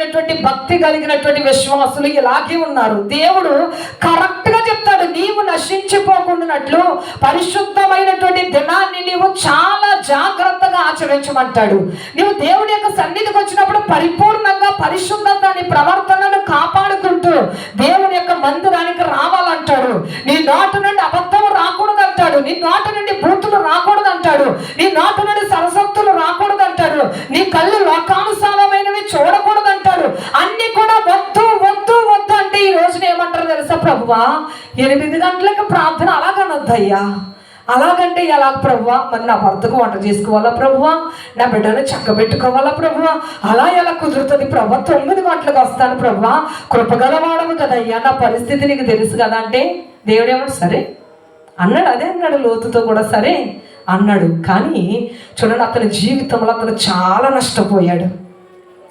పరిపూర్ణమైనటువంటి భక్తి కలిగినటువంటి విశ్వాసులు ఇలాగే ఉన్నారు. దేవుడు కరెక్ట్గా చెప్తాడు నీవు నశించిపోకుండానట్లు పరిశుద్ధమైనటువంటి దినాన్ని నీవు చాలా జాగ్రత్తగా ఆచరించమంటాడు. నీవు దేవుడి యొక్క సన్నిధికి వచ్చినప్పుడు పరిపూర్ణంగా పరిశుద్ధత నీ ప్రవర్తనను కాపాడుకుంటూ దేవుని యొక్క మందిరానికి రావాలంటాడు. నీ నోటు నుండి అబద్ధం రాకూడదు అంటాడు నీ నోటు నుండి బూతులు రాకూడదు అంటాడు నీ నోటు నుండి సరసత్తులు రాకూడదు అంటాడు నీ కళ్ళు ప్రవ్వా ఎనిమిది గంటలకు ప్రార్థన అలాగనొద్దయ్యా అలాగంటే ఎలా ప్రభువా? మరి నా భర్తకు వంట చేసుకోవాలా ప్రభువా? నా బిడ్డను చక్కబెట్టుకోవాలా ప్రభువా? అలా ఎలా కుదురుతుంది ప్రభు తొమ్మిది గంటలకు వస్తాను ప్రభువా. కృపగలవాడము కదయ్యా. నా పరిస్థితి నీకు తెలుసు కదా అంటే దేవుడేమో సరే. అన్నాడు అదే అన్నాడు లోతుతో కూడా సరే అన్నాడు. కానీ చూడండి అతని జీవితంలో అతను చాలా నష్టపోయాడు.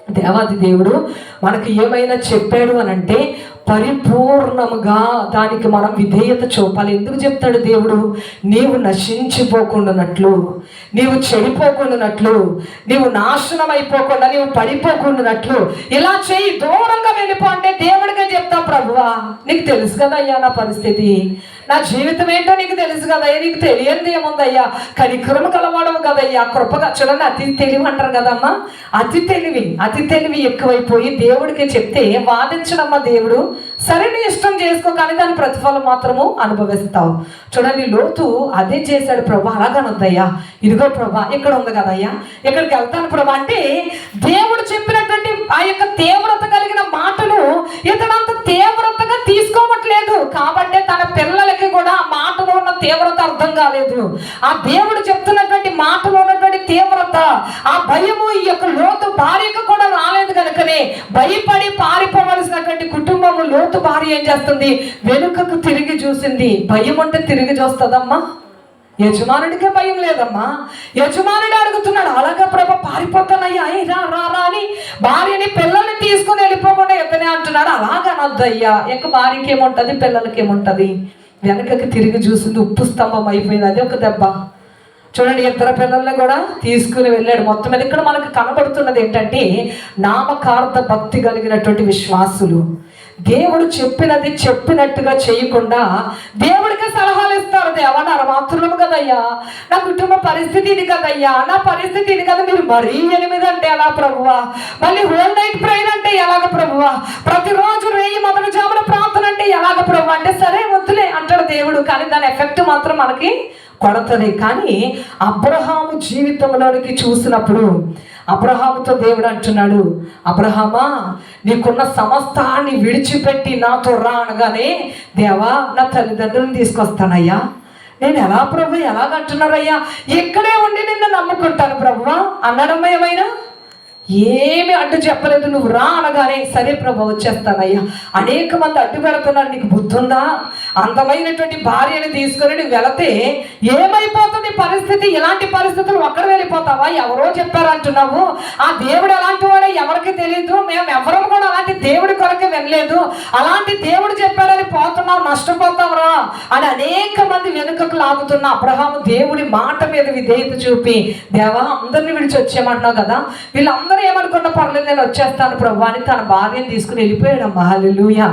దేవాది దేవుడు మనకు ఏమైనా చెప్పాడు అని అంటే పరిపూర్ణముగా దానికి మనం విధేయత చూపాలి. ఎందుకు చెప్తాడు దేవుడు? నీవు నశించిపోకుండానట్లు నీవు చెడిపోకుండానట్లు నీవు నాశనం అయిపోకుండా నీవు పడిపోకుండానట్లు ఇలా చేయి దూరంగా వెళ్ళిపో అంటే దేవుడిగా చెప్తాం. బాబా నీకు తెలుసు కదయ్యా నా పరిస్థితి. నా జీవితం ఏంటో నీకు తెలుసు కదయ్యా నీకు తెలియంది ఏముందయ్యా? కనికరము కలవాడవు కదయ్యా కృపగా చూడండి అతి తెలివి అంటారు కదమ్మా. అతి తెలివి అతి తెలివి ఎక్కువైపోయి దేవుడికి చెప్తే వాదించడమ్మా దేవుడు. సరే నీ ఇష్టం చేసుకో కానీ దాని ప్రతిఫలం మాత్రము అనుభవిస్తావు. చూడండి లోతు అదే చేశాడు ప్రభా. అలాగనొద్దయ్యా ఇదిగో ప్రభా ఇక్కడ ఉంది కదయ్యా. ఇక్కడికి వెళ్తాను ప్రభా. అంటే దేవుడు చెప్పినట్టు ఆ యొక్క తీవ్రత కలిగిన మాటను ఇతనంత తీవ్రతగా తీసుకోవట్లేదు. కాబట్టి తన పిల్లలకి కూడా ఆ మాటలో ఉన్న తీవ్రత అర్థం కాలేదు. ఆ దేవుడు చెప్తున్నటువంటి మాటలో ఉన్నటువంటి తీవ్రత ఆ భయము ఈ యొక్క లోతు భార్యకు కూడా రాలేదు కనుకనే భయపడి పారిపోవలసినటువంటి కుటుంబము లోతు భార్య ఏం చేస్తుంది? వెనుకకు తిరిగి చూసింది. భయం అంటే తిరిగి చూస్తుందమ్మా. యజమానుడికే భయం లేదమ్మా. యజమానుడు అడుగుతున్నాడు అలాగా ప్రభ పారిపోతానయ్యా. అయ్యి రా రా రా. భార్యని పిల్లల్ని తీసుకుని వెళ్ళిపోకుండా ఎత్తనే అంటున్నాడు. అలాగా అనొద్దయ్యా ఇంక భార్యకి ఏముంటుంది పిల్లలకి ఏముంటుంది వెనకకి తిరిగి చూసింది ఉప్పు స్తంభం అయిపోయింది. అది ఒక దెబ్బ. చూడండి ఇద్దరు పిల్లల్ని కూడా తీసుకుని వెళ్ళాడు. మొత్తం మీద ఇక్కడ మనకు కనబడుతున్నది ఏంటంటే నామకార్థ భక్తి కలిగినటువంటి విశ్వాసులు. దేవుడు చెప్పినది చెప్పినట్టుగా చేయకుండా దేవుడికి సలహా దేవా నా కదయ్యా. నా కుటుంబ పరిస్థితి ఇది కదయ్యా. నా పరిస్థితి ఇది కదా. మీరు మరీ ఎనిమిది అంటే ఎలా ప్రభువా? మళ్ళీ హోల్ నైట్ ప్రేయర్ అంటే ఎలాగ ప్రభువా? ప్రతిరోజు రేయి మొదటి జామున ప్రార్థన అంటే ఎలాగ ప్రభు అంటే సరే వద్దులే అంటాడు దేవుడు కానీ దాని ఎఫెక్ట్ మాత్రం మనకి కొడతది. కానీ అబ్రహాము జీవితంలోనికి చూసినప్పుడు అబ్రహాముతో దేవుడు అంటున్నాడు అబ్రహామా నీకున్న సమస్తాన్ని విడిచిపెట్టి నాతో రా అనగానే దేవా నా తల్లిదండ్రులను తీసుకొస్తానయ్యా. నేను ఎలా ప్రభు ఎలా కట్టున్నారయ్యా ఇక్కడే ఉండి నిన్ను నమ్ముకుంటాను ప్రభువా. అనడం ఏమైనా? ఏమి అడ్డు చెప్పలేదు. నువ్వు రా అనగానే సరే ప్రభు వచ్చేస్తానయ్యా. అనేక మంది అడ్డు పెడుతున్నారు నీకు బుద్ధి ఉందా అందమైనటువంటి భార్యని తీసుకొని నువ్వు వెళితే ఏమైపోతుంది పరిస్థితి? ఇలాంటి పరిస్థితులు ఒక్కడ వెళ్ళిపోతావా? ఎవరో చెప్పారంటున్నావు ఆ దేవుడు ఎలాంటి వాడో ఎవరికి తెలియదు మేము ఎవరం కూడా అలాంటి దేవుడి కొరకు వెళ్ళలేదు. అలాంటి దేవుడు చెప్పారని పోతున్నాం నష్టపోతావురా అని అనేక మంది వెనుకకు లాగుతున్న అబ్రహాము దేవుడి మాట మీద విధేయత చూపి దేవా అందరిని విడిచి వచ్చేయమంటున్నావు కదా? వీళ్ళందరూ ఏమనుకున్న పర్లేదు నేను వచ్చేస్తాను ప్రభు అని తన భార్యను తీసుకుని వెళ్ళిపోయాడు. మహాలుయ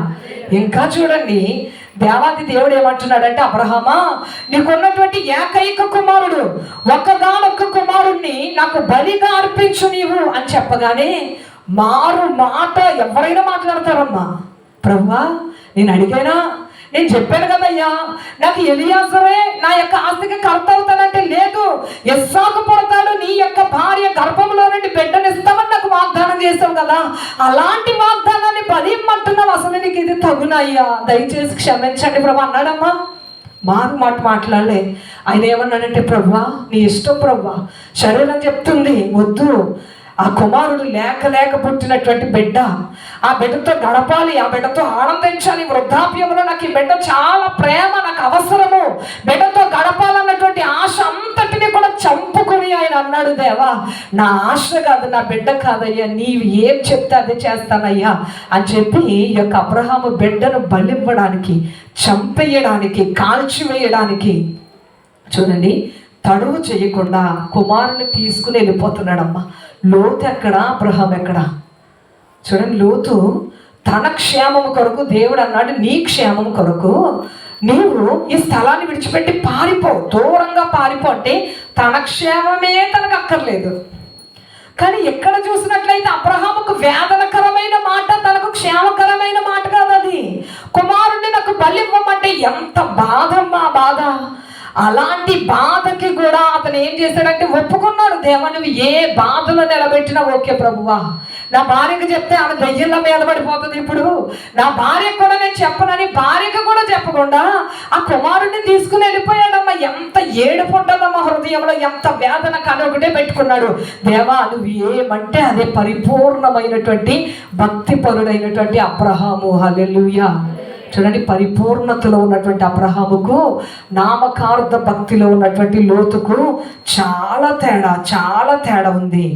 ఇంకా చూడండి దేవాది దేవుడు ఏమంటున్నాడంటే అబ్రహమా నీకున్నటువంటి ఏకైక కుమారుడు ఒక్కగానొక్క కుమారుణ్ణి నాకు బలిగా అర్పించు నీవు అని చెప్పగానే మారు మాట ఎవరైనా మాట్లాడతారమ్మా. ప్రభువా నేను అడిగానా? నేను చెప్పాను కదయ్యా నాకు ఎలియాసరే నా యొక్క ఆస్తికి కర్త అవుతానంటే లేదు. ఎస్సాకు పడతాడు నీ యొక్క భార్య గర్భంలో నుండి బిడ్డనిస్తామని నాకు వాగ్దానం చేసావు కదా. అలాంటి వాగ్దానాన్ని పది అసలు తగునయ్యా దయచేసి క్షమించండి ప్రభు అన్నాడమ్మా. మారు మాట మాట్లాడలే. ఆయన ఏమన్నాడంటే ప్రభా నీ ఇష్టం ప్రభా. శరీరం చెప్తుంది వద్దు. ఆ కుమారుడు లేక లేక పుట్టినటువంటి బిడ్డ. ఆ బిడ్డతో గడపాలి ఆ బిడ్డతో ఆనందించాలి వృద్ధాప్యంలో నాకు ఈ బిడ్డ చాలా ప్రేమ నాకు అవసరము. బిడ్డతో గడపాలన్నటువంటి ఆశ అంత అన్నాడు దేవా నా ఆశ కాదు నా బిడ్డ కాదయ్యా నీవు ఏం చెప్తే అదే చేస్తానయ్యా అని చెప్పి ఈ యొక్క అబ్రహాము బిడ్డను బలివ్వడానికి చంపేయడానికి కాల్చివేయడానికి చూడండి తడువు చేయకుండా కుమారుని తీసుకుని వెళ్ళిపోతున్నాడమ్మా. లోతు ఎక్కడ? అబ్రహాం ఎక్కడ? చూడండి లోతు తన క్షేమము కొరకు దేవుడు అన్నాడు నీ క్షేమం కొరకు నీవు ఈ స్థలాన్ని విడిచిపెట్టి పారిపో. దూరంగా పారిపో అంటే తన క్షేమమే తనకు అక్కర్లేదు కానీ ఎక్కడ చూసినట్లయితే అబ్రహాముకు వేదనకరమైన మాట తనకు క్షేమకరమైన మాట కాదు అది. కుమారుణ్ణి నాకు బలివ్వమంటే ఎంత బాధమ్మా బాధ. అలాంటి బాధకి కూడా అతను ఏం చేశాడంటే ఒప్పుకున్నాడు దేవ నువ్వు ఏ బాధలో నిలబెట్టినా ఓకే ప్రభువా. నా భార్యకు చెప్తే ఆమె దయ్యంలో మీద పడిపోతుంది ఇప్పుడు. నా భార్యకు కూడా నేను చెప్పనని భార్యకు కూడా చెప్పకుండా ఆ కుమారుడిని తీసుకుని వెళ్ళిపోయాడమ్మా. ఎంత ఏడుపు ఉంటుందమ్మా హృదయంలో ఎంత వేదన కానీ ఒకటే పెట్టుకున్నాడు. దేవా నువ్వు ఏమంటే అదే పరిపూర్ణమైనటువంటి భక్తి పరుడైనటువంటి అబ్రహాము. హలెలుయా చూడండి పరిపూర్ణతలో ఉన్నటువంటి అబ్రహాముకు నామకార్థ భక్తిలో ఉన్నటువంటి లోతుకు చాలా తేడా చాలా తేడా ఉంది.